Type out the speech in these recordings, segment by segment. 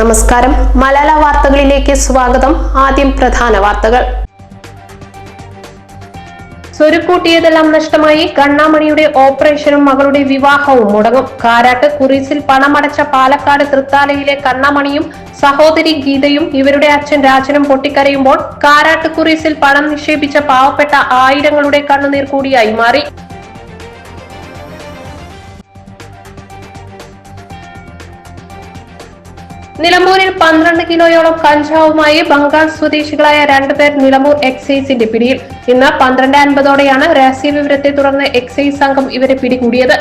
നമസ്കാരം. മലയാള വാർത്തകളിലേക്ക് സ്വാഗതം. ആദ്യം പ്രധാന വാർത്തകൾ. സ്വരുക്കൂട്ടിയതെല്ലാം നഷ്ടമായി. കണ്ണാമണിയുടെ ഓപ്പറേഷനും മകളുടെ വിവാഹവും മുടങ്ങും. കാരാട്ട് കുറിസിൽ പണമടച്ച പാലക്കാട് തൃത്താലയിലെ കണ്ണാമണിയും സഹോദരി ഗീതയും ഇവരുടെ അച്ഛൻ രാജനും പൊട്ടിക്കരയുമ്പോൾ കാരാട്ട് കുറിസിൽ പണം നിക്ഷേപിച്ച പാവപ്പെട്ട ആയിരങ്ങളുടെ കണ്ണുനീർ കൂടിയായി മാറി. നിലമ്പൂരിൽ പന്ത്രണ്ട് കിലോയോളം കഞ്ചാവുമായി ബംഗാൾ സ്വദേശികളായ രണ്ടുപേർ നിലമ്പൂർ എക്സൈസിന്റെ പിടിയിൽ. ഇന്ന് പന്ത്രണ്ട് അൻപതോടെയാണ് രഹസ്യ വിവരത്തെ തുടർന്ന് എക്സൈസ് സംഘം ഇവരെ പിടികൂടിയത്.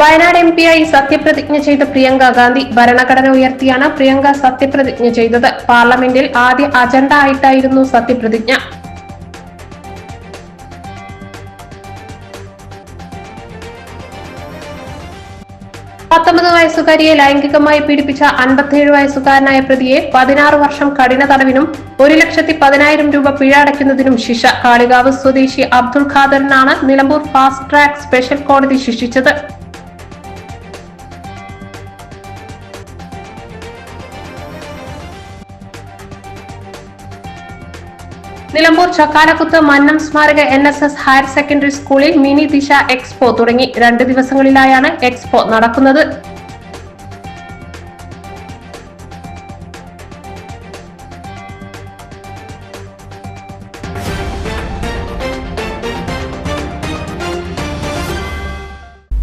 വയനാട് എം പിയായി സത്യപ്രതിജ്ഞ ചെയ്ത പ്രിയങ്ക ഗാന്ധി ഭരണഘടന ഉയർത്തിയാണ് പ്രിയങ്ക സത്യപ്രതിജ്ഞ ചെയ്തത്. പാർലമെന്റിൽ ആദ്യ അജണ്ട ആയിട്ടായിരുന്നു സത്യപ്രതിജ്ഞ. വയസ്സുകാരിയെ ലൈംഗികമായി പീഡിപ്പിച്ച അൻപത്തിയേഴ് വയസ്സുകാരനായ പ്രതിയെ പതിനാറ് വർഷം കഠിന തടവിനും ഒരു ലക്ഷത്തി പതിനായിരം രൂപ പിഴ അടയ്ക്കുന്നതിനും ശിക്ഷ. കാളികാവ് സ്വദേശി അബ്ദുൾ ഖാദറിനാണ് നിലമ്പൂർ ഫാസ്റ്റ് ട്രാക്ക് സ്പെഷ്യൽ കോടതി ശിക്ഷിച്ചത്. നിലമ്പൂർ ചക്കാലക്കുത്ത് മന്നം സ്മാരക N S S higher secondary സ്കൂളിൽ മിനി ദിശ എക്സ്പോ തുടങ്ങി. രണ്ട് ദിവസങ്ങളിലായാണ് എക്സ്പോ നടക്കുന്നത്.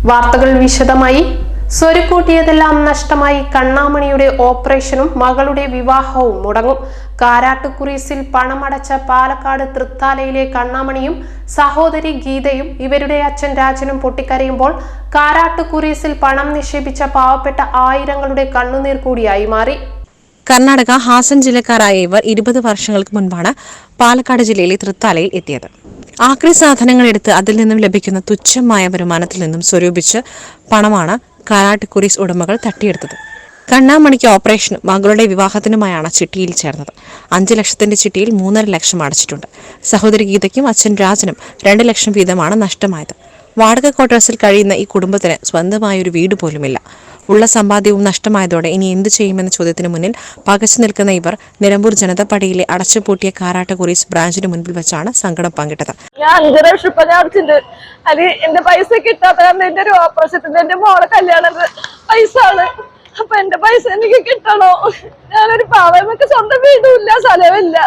വാർത്തകൾ വിശദമായി. സ്വരുക്കൂട്ടിയതെല്ലാം നഷ്ടമായി. കണ്ണാമണിയുടെ ഓപ്പറേഷനും മകളുടെ വിവാഹവും മുടങ്ങും. കാരാട്ടുക്കുറീസിൽ പണമടച്ച പാലക്കാട് തൃത്താലയിലെ കണ്ണാമണിയും സഹോദരി ഗീതയും ഇവരുടെ അച്ഛൻ രാജനും പൊട്ടിക്കരയുമ്പോൾ കാരാട്ടുക്കുറീസിൽ പണം നിക്ഷേപിച്ച പാവപ്പെട്ട ആയിരങ്ങളുടെ കണ്ണുനീർ കൂടിയായി മാറി. കർണാടക ഹാസൻ ജില്ലക്കാരായ ഇവർ ഇരുപത് വർഷങ്ങൾക്ക് മുൻപാണ് പാലക്കാട് ജില്ലയിലെ തൃത്താലയിൽ എത്തിയത്. ആക്രി സാധനങ്ങൾ എടുത്ത് അതിൽ നിന്നും ലഭിക്കുന്ന തുച്ഛമായ വരുമാനത്തിൽ നിന്നും സ്വരൂപിച്ച് പണമാണ് കാരാട്ട് കുരീസ് ഉടമകൾ തട്ടിയെടുത്തത്. കണ്ണാമണിക്ക് ഓപ്പറേഷനും മകളുടെ വിവാഹത്തിനുമായാണ് ചിട്ടിയിൽ ചേർന്നത്. അഞ്ച് ലക്ഷത്തിന്റെ ചിട്ടിയിൽ മൂന്നര ലക്ഷം അടച്ചിട്ടുണ്ട്. സഹോദരി ഗീതയ്ക്കും അച്ഛൻ രാജനും രണ്ട് ലക്ഷം വീതമാണ് നഷ്ടമായത്. വാടക ക്വാർട്ടേഴ്സിൽ കഴിയുന്ന ഈ കുടുംബത്തിന് സ്വന്തമായ ഒരു വീട് പോലുമില്ല ഉള്ള സമ്പാദ്യവും നഷ്ടമായതോടെ ഇനി എന്തു ചെയ്യുമെന്ന ചോദ്യത്തിന് മുന്നിൽ പകച്ചു നിൽക്കുന്ന ഇവർ നിലമ്പൂർ ജനതപ്പടിയിലെ അടച്ചുപൂട്ടിയ കാരാട്ട കുറീസ് ബ്രാഞ്ചിന് മുൻപിൽ വെച്ചാണ് സങ്കടം പങ്കിട്ടത്. ഞാൻ പൈസ ഒരു അപ്പൊ എന്റെ പൈസ എനിക്ക് കിട്ടണോ? ഞാനൊരു പാവമൊക്കെ സ്വന്തം വീടുമില്ല സ്ഥലമില്ല.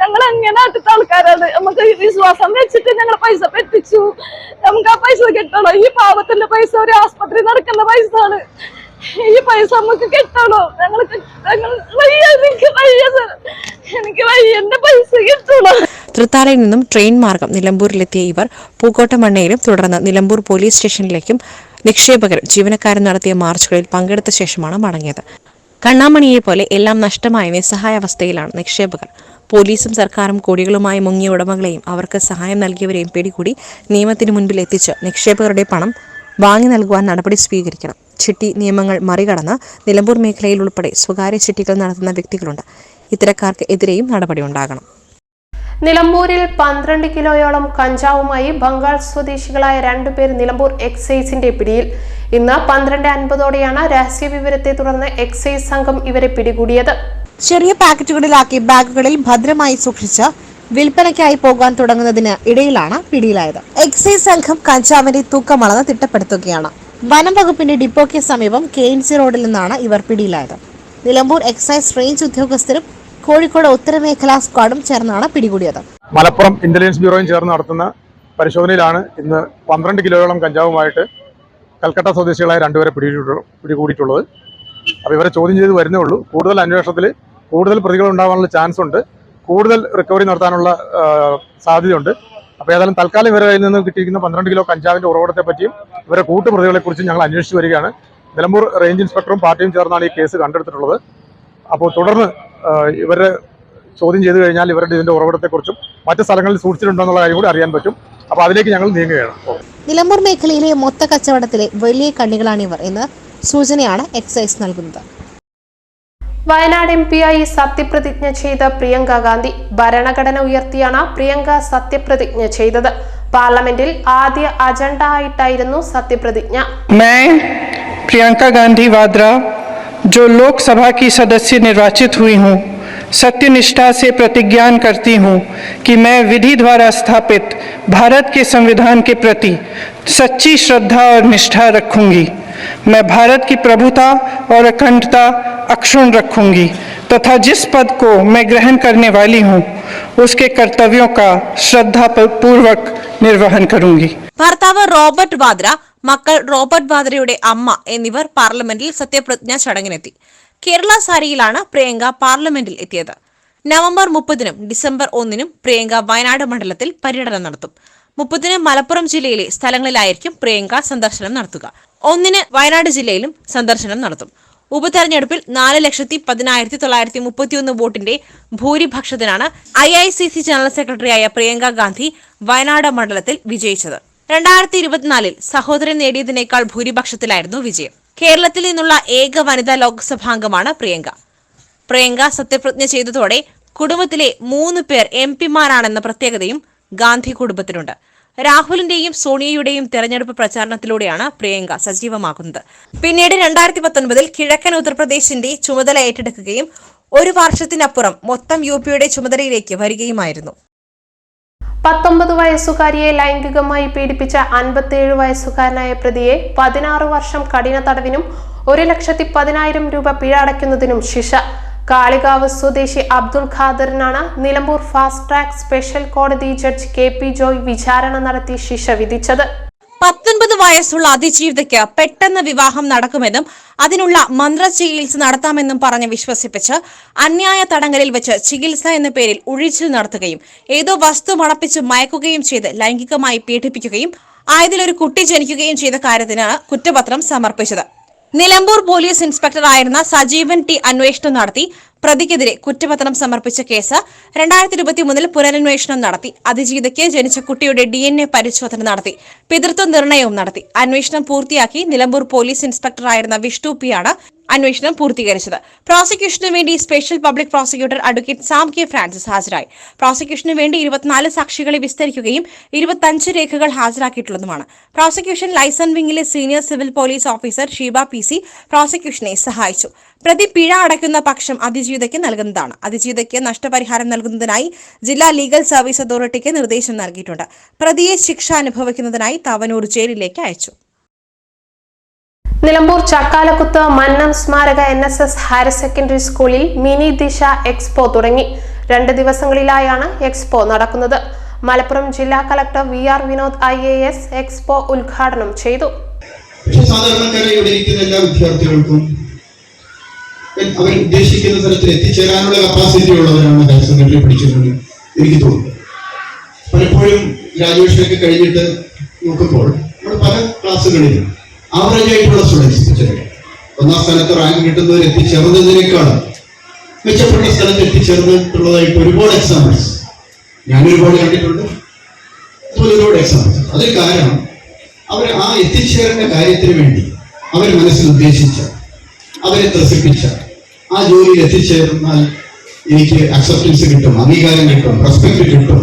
ഞങ്ങൾ എങ്ങനെ അടുത്ത ആൾക്കാരാണ്? നമുക്ക് വിശ്വാസം വെച്ചിട്ട് ഞങ്ങൾ പൈസ പെട്ടിച്ചു നമുക്ക് ആ പൈസ കിട്ടണോ? ഈ പാവത്തിന്റെ പൈസ ഒരു ആസ്പത്രി നടക്കുന്ന പൈസ ആണ്. ഈ പൈസ നമുക്ക് കിട്ടണോ? ഞങ്ങൾക്ക് എനിക്ക് എന്റെ പൈസ കിട്ടണോ? തൃത്താലയിൽ നിന്നും ട്രെയിൻ മാർഗം നിലമ്പൂരിലെത്തിയ ഇവർ പൂക്കോട്ടമണ്ണയിലും തുടർന്ന് നിലമ്പൂർ പോലീസ് സ്റ്റേഷനിലേക്കും നിക്ഷേപകർ ജീവനക്കാരൻ നടത്തിയ മാർച്ചുകളിൽ പങ്കെടുത്ത ശേഷമാണ് മടങ്ങിയത്. കണ്ണാമണിയെ പോലെ എല്ലാം നഷ്ടമായ നിസ്സഹായാവസ്ഥയിലാണ് നിക്ഷേപകർ. പോലീസും സർക്കാരും കോടികളുമായി മുങ്ങിയ ഉടമകളെയും അവർക്ക് സഹായം നൽകിയവരെയും പിടികൂടി നിയമത്തിന് മുൻപിൽ എത്തിച്ച് നിക്ഷേപകരുടെ പണം വാങ്ങി നൽകുവാൻ നടപടി സ്വീകരിക്കണം. ചിട്ടി നിയമങ്ങൾ മറികടന്ന് നിലമ്പൂർ മേഖലയിൽ ഉൾപ്പെടെ സ്വകാര്യ ചിട്ടികൾ നടത്തുന്ന വ്യക്തികളുണ്ട്. ഇത്തരക്കാർക്ക് എതിരെയും നടപടിയുണ്ടാകണം നിലമ്പൂരിൽ പന്ത്രണ്ട് കിലോയോളം കഞ്ചാവുമായി ബംഗാൾ സ്വദേശികളായ രണ്ടുപേർ നിലമ്പൂർ എക്സൈസിന്റെ പിടിയിൽ. ഇന്ന് പന്ത്രണ്ട് അൻപതോടെയാണ് രഹസ്യവിവരത്തെ തുടർന്ന് എക്സൈസ് സംഘം ഇവരെ പിടികൂടിയത്. ചെറിയ പാക്കറ്റുകളിലാക്കി ബാഗുകളിൽ ഭദ്രമായി സൂക്ഷിച്ച് വിൽപ്പനയ്ക്കായി പോകാൻ തുടങ്ങുന്നതിന് ഇടയിലാണ് പിടിയിലായത്. എക്സൈസ് സംഘം കഞ്ചാവിന്റെ തൂക്കമളന്ന് തിട്ടപ്പെടുത്തുകയാണ്. വനം വകുപ്പിന്റെ ഡിപ്പോയ്ക്ക് സമീപം കെ എൻ സി റോഡിൽ നിന്നാണ് ഇവർ പിടിയിലായത്. നിലമ്പൂർ എക്സൈസ് റേഞ്ച് ഉദ്യോഗസ്ഥരും കോഴിക്കോട് ഉത്തരമേഖലാ സ്ക്വാഡും ചേർന്നാണ് പിടികൂടിയത്. മലപ്പുറം ഇന്റലിജൻസ് ബ്യൂറോയും ചേർന്ന് നടത്തുന്ന പരിശോധനയിലാണ് ഇന്ന് പന്ത്രണ്ട് കിലോയോളം കഞ്ചാവുമായിട്ട് കൽക്കട്ട സ്വദേശികളായ രണ്ടുപേരെ പിടികൂടി പിടികൂടിയിട്ടുള്ളത്. അപ്പോൾ ഇവരെ ചോദ്യം ചെയ്ത് വരുന്നേ ഉള്ളൂ. കൂടുതൽ അന്വേഷണത്തിൽ കൂടുതൽ പ്രതികൾ ഉണ്ടാകാനുള്ള ചാൻസ് ഉണ്ട് കൂടുതൽ റിക്കവറി നടത്താനുള്ള സാധ്യതയുണ്ട്. അപ്പോൾ ഏതായാലും തൽക്കാലം ഇവരുടെ കയ്യിൽ നിന്ന് കിട്ടിയിരിക്കുന്ന പന്ത്രണ്ട് കിലോ കഞ്ചാവിന്റെ ഉറവിടത്തെ പറ്റിയും ഇവരെ കൂട്ടുപ്രതികളെ കുറിച്ചും ഞങ്ങൾ അന്വേഷിച്ചു വരികയാണ്. നിലമ്പൂർ റേഞ്ച് ഇൻസ്പെക്ടറും പാർട്ടിയും ചേർന്നാണ് ഈ കേസ് കണ്ടെടുത്തിട്ടുള്ളത്. അപ്പോൾ തുടർന്ന് ഇവരെ ചോദ്യം ചെയ്തു കഴിഞ്ഞാൽ ഇവരുടെ ഇതിന്റെ ഉറവിടത്തെക്കുറിച്ചും മറ്റ് സ്ഥലങ്ങളിൽ സൂക്ഷിച്ചിട്ടുണ്ടോ എന്നുള്ള കാര്യം കൂടി അറിയാൻ പറ്റും. അപ്പോൾ അതിലേക്ക് ഞങ്ങൾ നീങ്ങുകയാണ്. നിലമ്പൂർ മേഖലയിലെ മൊത്ത കച്ചവടത്തിലെ വലിയ കണ്ണികളാണ് ഇവർ എന്ന് സൂചനയാണ് എക്സൈസ് നൽകുന്നത്. വയനാട് എം പിയായി സത്യപ്രതിജ്ഞ ചെയ്ത പ്രിയങ്ക ഗാന്ധി ഭരണഘടന ഉയർത്തിയാണ് പ്രിയങ്ക സത്യപ്രതിജ്ഞ ചെയ്തത് പാർലമെന്റിൽ ആദ്യ അജണ്ട ആയിട്ടായിരുന്നു സത്യപ്രതിജ്ഞ मैं प्रियंका गांधी वाड्रा जो लोकसभा की सदस्य निर्वाचित हुई हूँ सत्यनिष्ठा से प्रतिज्ञान करती हूँ कि मैं विधि द्वारा स्थापित भारत के संविधान के प्रति सच्ची श्रद्धा और निष्ठा रखूंगी मैं भारत की प्रभुता और अखंडता अक्षुण रखूंगी तथा जिस पद को मैं ग्रहण करने वाली हूँ उसके कर्तव्यों का श्रद्धा पूर्वक निर्वहन करूंगी ഭർത്താവ് റോബർട്ട് വാദ്ര മക്കൾ റോബർട്ട് വാദ്രയുടെ അമ്മ എന്നിവർ പാർലമെന്റിൽ സത്യപ്രതിജ്ഞാ ചടങ്ങിനെത്തി കേരള സാരിയിലാണ് പ്രിയങ്ക പാർലമെന്റിൽ എത്തിയത് നവംബർ മുപ്പതിനും ഡിസംബർ ഒന്നിനും പ്രിയങ്ക വയനാട് മണ്ഡലത്തിൽ പര്യടനം നടത്തും മുപ്പതിന് മലപ്പുറം ജില്ലയിലെ സ്ഥലങ്ങളിലായിരിക്കും പ്രിയങ്ക സന്ദർശനം നടത്തുക ഒന്നിന് വയനാട് ജില്ലയിലും സന്ദർശനം നടത്തും. ഉപതെരഞ്ഞെടുപ്പിൽ നാല് ലക്ഷത്തി പതിനായിരത്തി തൊള്ളായിരത്തി മുപ്പത്തിയൊന്ന് വോട്ടിന്റെ ഭൂരിപക്ഷത്തിനാണ് I I C C general സെക്രട്ടറിയായ പ്രിയങ്ക ഗാന്ധി വയനാട് മണ്ഡലത്തിൽ വിജയിച്ചത്. രണ്ടായിരത്തി ഇരുപത്തിനാലിൽ സഹോദരൻ നേടിയതിനേക്കാൾ ഭൂരിപക്ഷത്തിലായിരുന്നു വിജയം. കേരളത്തിൽ നിന്നുള്ള ഏക വനിതാ ലോക്സഭാംഗമാണ് പ്രിയങ്ക. പ്രിയങ്ക സത്യപ്രതിജ്ഞ ചെയ്തതോടെ കുടുംബത്തിലെ മൂന്ന് പേർ എം പിമാരാണെന്ന പ്രത്യേകതയും ഗാന്ധി കുടുംബത്തിനുണ്ട്. രാഹുലിന്റെയും സോണിയയുടെയും തെരഞ്ഞെടുപ്പ് പ്രചാരണത്തിലൂടെയാണ് പ്രിയങ്ക സജീവമാകുന്നത്. പിന്നീട് രണ്ടായിരത്തി പത്തൊൻപതിൽ കിഴക്കൻ ഉത്തർപ്രദേശിന്റെ ചുമതല ഏറ്റെടുക്കുകയും ഒരു വർഷത്തിനപ്പുറം മൊത്തം യു പിയുടെ ചുമതലയിലേക്ക് വരികയുമായിരുന്നു. പത്തൊമ്പത് വയസ്സുകാരിയെ ലൈംഗികമായി പീഡിപ്പിച്ച അൻപത്തിയേഴ് വയസ്സുകാരനായ പ്രതിയെ പതിനാറ് വർഷം കഠിന തടവിനും ഒരു ലക്ഷത്തി പതിനായിരം രൂപ പിഴ അടയ്ക്കുന്നതിനും ശിക്ഷ. കാളികാവ് സ്വദേശി അബ്ദുൾ ഖാദറിനാണ് നിലമ്പൂർ ഫാസ്റ്റ് ട്രാക്ക് സ്പെഷ്യൽ കോടതി ജഡ്ജ് കെ പി ജോയ് വിചാരണ നടത്തി ശിക്ഷ വിധിച്ചത്. പത്തൊൻപത് വയസ്സുള്ള അതിജീവിതയ്ക്ക് പെട്ടെന്ന് വിവാഹം നടക്കുമെന്നും അതിനുള്ള മന്ത്ര ചികിത്സ നടത്താമെന്നും പറഞ്ഞ് വിശ്വസിപ്പിച്ച് അന്യായ തടങ്കലിൽ വെച്ച് ചികിത്സ എന്ന പേരിൽ ഉഴിച്ചിൽ നടത്തുകയും ഏതോ വസ്തു മണപ്പിച്ച് മയക്കുകയും ചെയ്ത് ലൈംഗികമായി പീഡിപ്പിക്കുകയും ആയതിലൊരു കുട്ടി ജനിക്കുകയും ചെയ്ത കാര്യത്തിന് കുറ്റപത്രം സമർപ്പിച്ചത്. നിലമ്പൂർ പോലീസ് ഇൻസ്പെക്ടറായിരുന്ന സജീവൻ ടി അന്വേഷണം നടത്തി. പ്രതിക്കെതിരെ കുറ്റപത്രം സമർപ്പിച്ച കേസ് രണ്ടായിരത്തി ഇരുപത്തി മൂന്നിൽ പുനരന്വേഷണം നടത്തി. അതിജീവിതയ്ക്ക് ജനിച്ച കുട്ടിയുടെ ഡി എൻ എ പരിശോധന നടത്തി. പിതൃത്വ നിർണയവും നടത്തി. അന്വേഷണം പൂർത്തിയാക്കി നിലമ്പൂർ പോലീസ് ഇൻസ്പെക്ടറായിരുന്ന വിഷ്ണു പിയാണ് അന്വേഷണം പൂർത്തീകരിച്ചത്. പ്രോസിക്യൂഷനു വേണ്ടി special public prosecutor advocate Sam K Francis ഹാജരായി. പ്രോസിക്യൂഷനു വേണ്ടി ഇരുപത്തിനാല് സാക്ഷികളെ വിസ്തരിക്കുകയും ഇരുപത്തഞ്ച് രേഖകൾ ഹാജരാക്കിയിട്ടുള്ളതുമാണ്. Prosecution liaison വിംഗിലെ senior civil police officer Sheeba P C പ്രോസിക്യൂഷനെ സഹായിച്ചു. പ്രതി പിഴ അടയ്ക്കുന്ന പക്ഷം അതിജീവിതയ്ക്ക് നൽകുന്നതാണ്. അതിജീവിതയ്ക്ക് നഷ്ടപരിഹാരം നൽകുന്നതിനായി ജില്ലാ ലീഗൽ സർവീസ് അതോറിറ്റിക്ക് നിർദ്ദേശം നൽകിയിട്ടുണ്ട്. പ്രതിയെ ശിക്ഷ അനുഭവിക്കുന്നതിനായി തവനൂർ ജയിലിലേക്ക് അയച്ചു. നിലമ്പൂർ ചക്കാലക്കുത്ത് മന്നം സ്മാരക N S S higher secondary സ്കൂളിൽ മിനി ദിശ എക്സ്പോ തുടങ്ങി. രണ്ട് ദിവസങ്ങളിലായാണ് എക്സ്പോ നടക്കുന്നത്. മലപ്പുറം ജില്ലാ collector V R Vinod I A S expo ഉദ്ഘാടനം ചെയ്തു. ഉദ്ദേശിക്കുന്ന കപ്പാസിറ്റി ഉള്ളവരാണ് പലപ്പോഴും ഗ്രാജുവേഷനൊക്കെ കഴിഞ്ഞിട്ട് നോക്കുമ്പോൾ നമ്മൾ പല ക്ലാസ്സുകളിലും ആവറേജ് ആയിട്ടുള്ള സ്റ്റുഡൻസ് ചെറിയ ഒന്നാം സ്ഥാനത്ത് റാങ്ക് കിട്ടുന്നവർ എത്തിച്ചേർന്നതിനേക്കാളും മെച്ചപ്പെട്ട സ്ഥലത്ത് എത്തിച്ചേർന്നിട്ടുള്ളതായിട്ട് ഒരുപാട് എക്സാമ്പിൾസ് ഞാൻ ഒരുപാട് കണ്ടിട്ടുണ്ട്. അതുപോലെ ഒരുപാട് എക്സാമ്പിൾസ് അതിന് കാരണം അവർ ആ എത്തിച്ചേരേണ്ട കാര്യത്തിന് വേണ്ടി അവർ മനസ്സിൽ ഉദ്ദേശിച്ച അവരെ ത്രസിപ്പിച്ച ആ ജോലിയിൽ എത്തിച്ചേർന്നാൽ എനിക്ക് അക്സെപ്റ്റൻസ് കിട്ടും അംഗീകാരം കിട്ടും റെസ്പെക്ട് കിട്ടും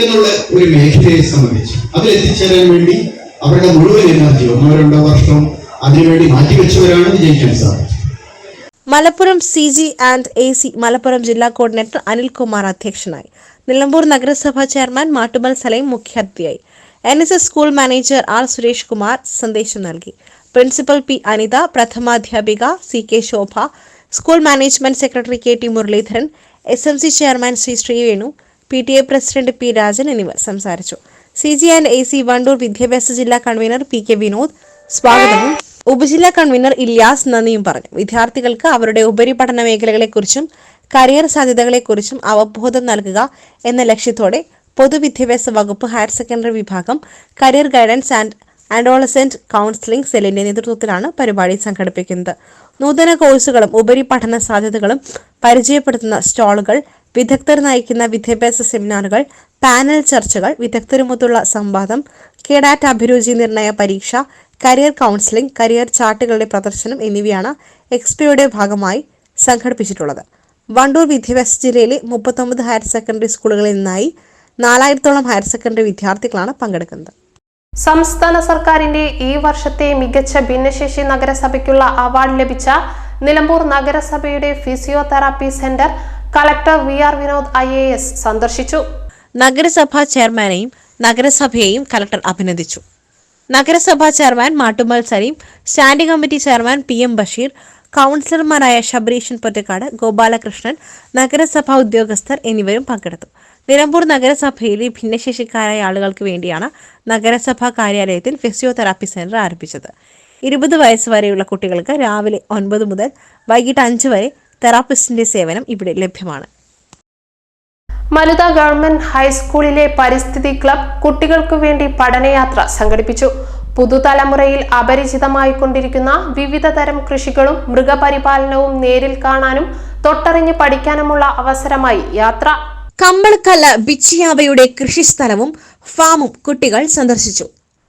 എന്നുള്ള ഒരു മേഖലയെ സംബന്ധിച്ച് അതിലെത്തിച്ചേരാൻ വേണ്ടി അവരുടെ മുഴുവൻ എനർജി ഒന്നോ രണ്ടോ വർഷം അതിനുവേണ്ടി മാറ്റിവെച്ചവരാണ് വിജയിക്കാൻ സാധിക്കും Malappuram C G and A C Malappuram ജില്ലാ കോർഡിനേറ്റർ അനിൽകുമാർ അധ്യക്ഷനായി. നിലമ്പൂർ നഗരസഭാ ചെയർമാൻ മാട്ടുമൽ സലൈം മുഖ്യാതിഥിയായി. N S S school manager R Suresh Kumar സന്ദേശം നൽകി. Principal P Anitha പ്രഥമാധ്യാപിക C K Shobha school management secretary K T Muraleedharan S M C chairman Shri Sreevenu P T A president P Rajan എന്നിവർ സംസാരിച്ചു. C G and A C Wandoor വിദ്യാഭ്യാസ ജില്ലാ convener P K Vinod സ്വാഗതവും. ഉപജില്ലാ convener Ilyas നന്ദിയും പറഞ്ഞു. വിദ്യാർത്ഥികൾക്ക് അവരുടെ ഉപരിപഠന മേഖലകളെക്കുറിച്ചും കരിയർ സാധ്യതകളെക്കുറിച്ചും അവബോധം നൽകുക എന്ന ലക്ഷ്യത്തോടെ പൊതുവിദ്യാഭ്യാസ വകുപ്പ് ഹയർ സെക്കൻഡറി വിഭാഗം career guidance and adolescent counselling സെല്ലിന്റെ നേതൃത്വത്തിലാണ് പരിപാടി സംഘടിപ്പിക്കുന്നത്. നൂതന കോഴ്സുകളും ഉപരിപഠന സാധ്യതകളും പരിചയപ്പെടുത്തുന്ന സ്റ്റാളുകൾ വിദഗ്ധർ നയിക്കുന്ന വിദ്യാഭ്യാസ സെമിനാറുകൾ പാനൽ ചർച്ചകൾ വിദഗ്ധരുമൊത്തുള്ള സംവാദം കേഡാറ്റ് അഭിരുചി നിർണയ പരീക്ഷ കരിയർ കൗൺസിലിംഗ് കരിയർ ചാർട്ടുകളുടെ പ്രദർശനം എന്നിവയാണ് എക്സ്പോയുടെ ഭാഗമായി സംഘടിപ്പിച്ചിട്ടുള്ളത്. വണ്ടൂർ വിദ്യാഭ്യാസ ജില്ലയിലെ മുപ്പത്തൊമ്പത് ഹയർ സെക്കൻഡറി സ്കൂളുകളിൽ നിന്നായി നാലായിരത്തോളം ഹയർ സെക്കൻഡറി വിദ്യാർത്ഥികളാണ് പങ്കെടുക്കുന്നത്. സംസ്ഥാന സർക്കാരിന്റെ ഈ വർഷത്തെ മികച്ച ഭിന്നശേഷി നഗരസഭയ്ക്കുള്ള അവാർഡ് ലഭിച്ച നിലമ്പൂർ നഗരസഭയുടെ physiotherapy centre collector V R Vinod I A S സന്ദർശിച്ചു. നഗരസഭാ ചെയർമാനെയും നഗരസഭയെയും കളക്ടർ അഭിനന്ദിച്ചു. നഗരസഭാ chairman Mattumal Salim standing committee chairman P M Basheer കൗൺസിലർമാരായ ശബരീഷൻ പൊറ്റക്കാട് ഗോപാലകൃഷ്ണൻ നഗരസഭാ ഉദ്യോഗസ്ഥർ എന്നിവരും പങ്കെടുത്തു. നിലമ്പൂർ നഗരസഭയിലെ ഭിന്നശേഷിക്കാരായ ആളുകൾക്ക് വേണ്ടിയാണ് നഗരസഭാ കാര്യാലയത്തിൽ ഫിസിയോതെറാപ്പി സെന്റർ ആരംഭിച്ചത്. ഇരുപത് വയസ്സ് വരെയുള്ള കുട്ടികൾക്ക് രാവിലെ ഒൻപത് മുതൽ വൈകിട്ട് അഞ്ച് വരെ തെറാപ്പിസ്റ്റിന്റെ സേവനം ഇവിടെ ലഭ്യമാണ്. മലുത ഗവൺമെന്റ് ഹൈസ്കൂളിലെ പരിസ്ഥിതി ക്ലബ് കുട്ടികൾക്കു വേണ്ടി പഠനയാത്ര സംഘടിപ്പിച്ചു. പുതുതലമുറയിൽ അപരിചിതമായി കൊണ്ടിരിക്കുന്ന വിവിധ തരം കൃഷികളും മൃഗപരിപാലനവും നേരിൽ കാണാനും തൊട്ടറിഞ്ഞ് പഠിക്കാനുമുള്ള അവസരമായി യാത്ര. കമ്പളക്കല്ല ബിച്ചിയാവയുടെ കൃഷിസ്ഥലവും ഫാമും കുട്ടികൾ സന്ദർശിച്ചു.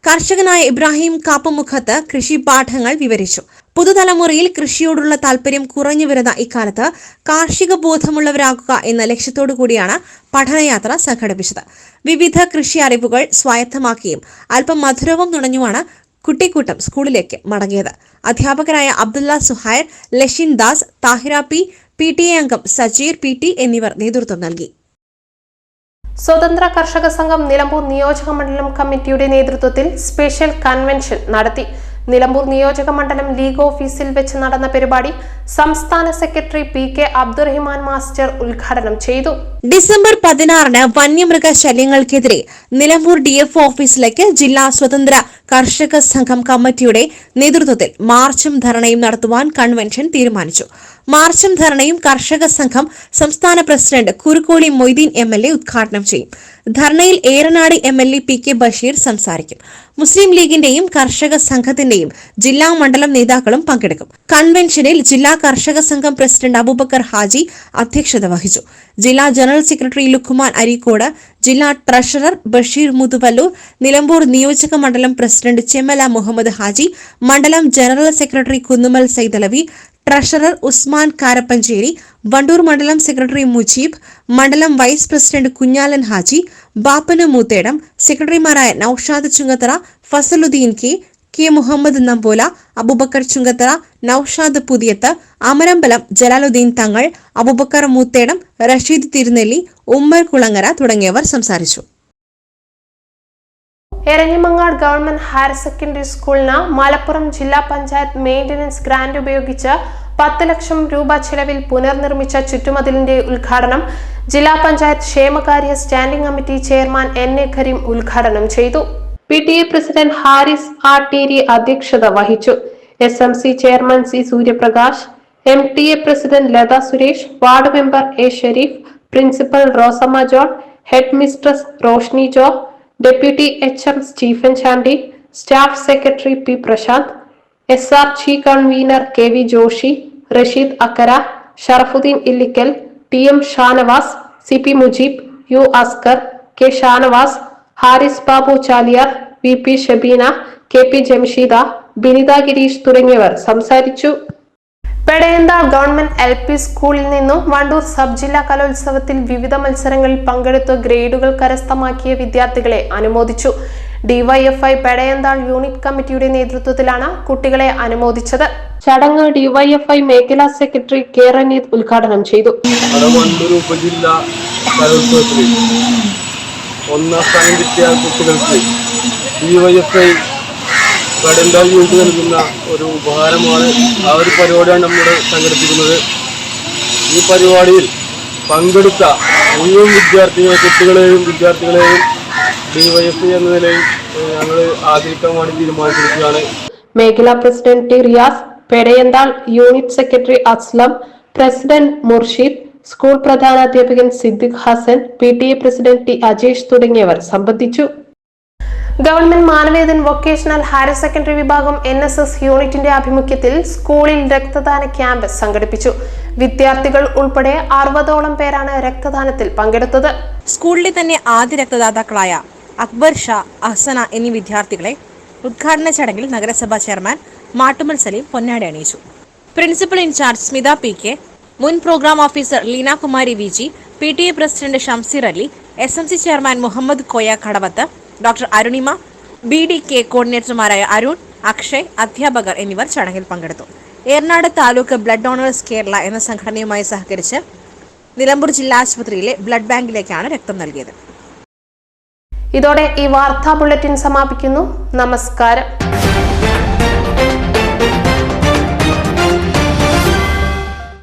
കർഷകനായ ഇബ്രാഹിം കാപ്പുമുഖത്ത് കൃഷി പാഠങ്ങൾ വിവരിച്ചു. പുതുതലമുറയിൽ കൃഷിയോടുള്ള താല്പര്യം കുറഞ്ഞു വരുന്ന ഇക്കാലത്ത് കാർഷിക ബോധമുള്ളവരാകുക എന്ന ലക്ഷ്യത്തോടു കൂടിയാണ് പഠനയാത്ര സംഘടിപ്പിച്ചത്. വിവിധ കൃഷി അറിവുകൾ സ്വായത്തമാക്കിയും അല്പം മധുരവും നുണഞ്ഞുമാണ് കുട്ടിക്കൂട്ടം സ്കൂളിലേക്ക് മടങ്ങിയത്. അധ്യാപകരായ Abdulla Suhair Lashin Das Thahira P P T A അംഗം സജീർ പി ടി എന്നിവർ നേതൃത്വം നൽകി. സ്വതന്ത്ര കർഷക സംഘം നിലമ്പൂർ നിയോജക മണ്ഡലം കമ്മിറ്റിയുടെ നേതൃത്വത്തിൽ സ്പെഷ്യൽ കൺവെൻഷൻ നടത്തി. നിലമ്പൂർ നിയോജക മണ്ഡലം ലീഗ് ഓഫീസിൽ വെച്ച് നടന്ന പരിപാടി സംസ്ഥാന secretary P K Abdurahiman master ഉദ്ഘാടനം ചെയ്തു. ഡിസംബർ പതിനാറിന് വന്യമൃഗ ശല്യങ്ങൾക്കെതിരെ നിലമ്പൂർ ഡി ഓഫീസിലേക്ക് ജില്ലാ സ്വതന്ത്ര കർഷക സംഘം കമ്മിറ്റിയുടെ നേതൃത്വത്തിൽ മാർച്ചും ധർണയും നടത്തുവാൻ കൺവെൻഷൻ തീരുമാനിച്ചു. മാർച്ചും ധർണയും കർഷക സംഘം സംസ്ഥാന president Kurukkoli Moideen M L A ഉദ്ഘാടനം ചെയ്യും. ധർണയിൽ Eranad M L A P K Basheer സംസാരിക്കും. മുസ്ലിം ലീഗിന്റെയും കർഷക സംഘത്തിന്റെയും ജില്ലാ മണ്ഡലം നേതാക്കളും പങ്കെടുക്കും. കൺവെൻഷനിൽ ജില്ലാ കർഷക സംഘം പ്രസിഡന്റ് അബൂബക്കർ ഹാജി അധ്യക്ഷത വഹിച്ചു. ജില്ലാ ജനറൽ സെക്രട്ടറി ലുക്കുമാൻ അരീക്കോട് ജില്ലാ ട്രഷറർ ബഷീർ മുതുവല്ലൂർ നിലമ്പൂർ നിയോജക മണ്ഡലം പ്രസിഡന്റ് ചെമ്മല മുഹമ്മദ് ഹാജി മണ്ഡലം general secretary Kunnumal Saithalavi treasurer Usman Karappancheri Wandoor മണ്ഡലം സെക്രട്ടറി മുജീബ് മണ്ഡലം വൈസ് പ്രസിഡന്റ് കുഞ്ഞാലൻ ഹാജി ബാപ്പന് മൂത്തേടം സെക്രട്ടറിമാരായ നൌഷാദ് ചുങ്ങത്തറ ഫസലുദ്ദീൻ കെ കെ മുഹമ്മദ് നമ്പോല അബുബക്കർ ചുങ്കത്തറ നൌഷാദ് പുതിയത്ത് അമരമ്പലം ജലാലുദ്ദീൻ തങ്ങൾ അബുബക്കർ മൂത്തേടം റഷീദ് തിരുനെല്ലി ഉമ്മർ കുളങ്ങര തുടങ്ങിയവർ സംസാരിച്ചു. എരഞ്ഞിമങ്ങാട് ഗവൺമെന്റ് ഹയർ സെക്കൻഡറി സ്കൂളിന് മലപ്പുറം ജില്ലാ പഞ്ചായത്ത് മെയിന്റനൻസ് ഗ്രാന്റ് ഉപയോഗിച്ച് പത്ത് ലക്ഷം രൂപ ചെലവിൽ പുനർനിർമ്മിച്ച ചുറ്റുമതിലിന്റെ ഉദ്ഘാടനം ജില്ലാ പഞ്ചായത്ത് ക്ഷേമകാര്യ standing committee chairman N A Kareem ഉദ്ഘാടനം ചെയ്തു. P T A president Haris Atteri അധ്യക്ഷത വഹിച്ചു S M C chairman C Suryaprakash M T A president Latha Suresh ward member A Sherif principal Rosamma John head mistress Roshni Jo deputy H M Stephen Chandy staff secretary P Prashanth S R ചി convener K V Joshi Rasheed Akkara Sharafuddin Illikkal T M Shanavas C P Mujeeb U Askar K Shanavas Haris Babu Chaliyar V P Shabeena K P Jamsheeda Binitha Gireesh തുടങ്ങിയവർ സംസാരിച്ചു. പെടയന്ത government L P സ്കൂളിൽ നിന്നും Wandoor sub ജില്ലാ കലോത്സവത്തിൽ വിവിധ മത്സരങ്ങളിൽ പങ്കെടുത്ത് ഗ്രേഡുകൾ കരസ്ഥമാക്കിയ വിദ്യാർത്ഥികളെ അനുമോദിച്ചു. ഡിവൈഎഫ്ഐ പെടയന്താൾ യൂണിറ്റ് കമ്മിറ്റിയുടെ നേതൃത്വത്തിലാണ് കുട്ടികളെ അനുമോദിച്ചത്. ചടങ്ങ് ഡിവൈഎഫ്ഐ മേഖലാ സെക്രട്ടറി കെ റനീത് ഉദ്ഘാടനം ചെയ്തു. ഒന്നാം സ്ഥാനം കിട്ടിയ കുട്ടികൾക്ക് D Y F I Kadanthal unit നൽകുന്ന ഒരു ഉപഹാരമാണ് ആ ഒരു പരിപാടിയാണ് നമ്മൾ സംഘടിപ്പിക്കുന്നത്. ഈ പരിപാടിയിൽ പങ്കെടുത്ത മുഴുവൻ വിദ്യാർത്ഥികളെ കുട്ടികളെയും വിദ്യാർത്ഥികളെയും ഡി വൈ എഫ് ഐ എന്ന നിലയിൽ ഞങ്ങൾ ആദരിക്കാൻ വേണ്ടി തീരുമാനിച്ചിരിക്കുകയാണ്. മേഖലാ president T Riyas Pedayanthal unit secretary Aslam president Murshid school പ്രധാനാധ്യാപകൻ Siddique Hasan P T A president T Ajesh തുടങ്ങിയവർ സംബന്ധിച്ചു. Government Manavedan vocational higher secondary വിഭാഗം എൻ എസ് എസ് യൂണിറ്റിന്റെ ആഭിമുഖ്യത്തിൽ സ്കൂളിൽ രക്തദാന ക്യാമ്പ് സംഘടിപ്പിച്ചു. വിദ്യാർത്ഥികൾ ഉൾപ്പെടെ അറുപതോളം പേരാണ് രക്തദാനത്തിൽ പങ്കെടുത്തത്. സ്കൂളിലെ തന്നെ ആദ്യ രക്തദാതാക്കളായ അക്ബർ ഷാ അഹ്സന എന്നീ വിദ്യാർത്ഥികളെ ഉദ്ഘാടന ചടങ്ങിൽ നഗരസഭാ ചെയർമാൻ മാട്ടുമൽ സലീം പൊന്നാടി അണിയിച്ചു. Principal in charge Smitha P K മുൻ programme officer Leena Kumari V G P T A president Shamseer Ali S M C chairman Muhammad Koya Kadavath doctor Arunima B D K കോർഡിനേറ്റർമാരായ Arun Akshay അധ്യാപകർ എന്നിവർ ചടങ്ങിൽ പങ്കെടുത്തു. Ernad taluk blood donors Kerala എന്ന സംഘടനയുമായി സഹകരിച്ച് നിലമ്പൂർ ജില്ലാ ആശുപത്രിയിലെ ബ്ലഡ് ബാങ്കിലേക്കാണ് രക്തം നൽകിയത്. ഇതോടെ ഈ വാർത്താ ബുള്ളറ്റിൻ സമാപിക്കുന്നു. നമസ്കാരം.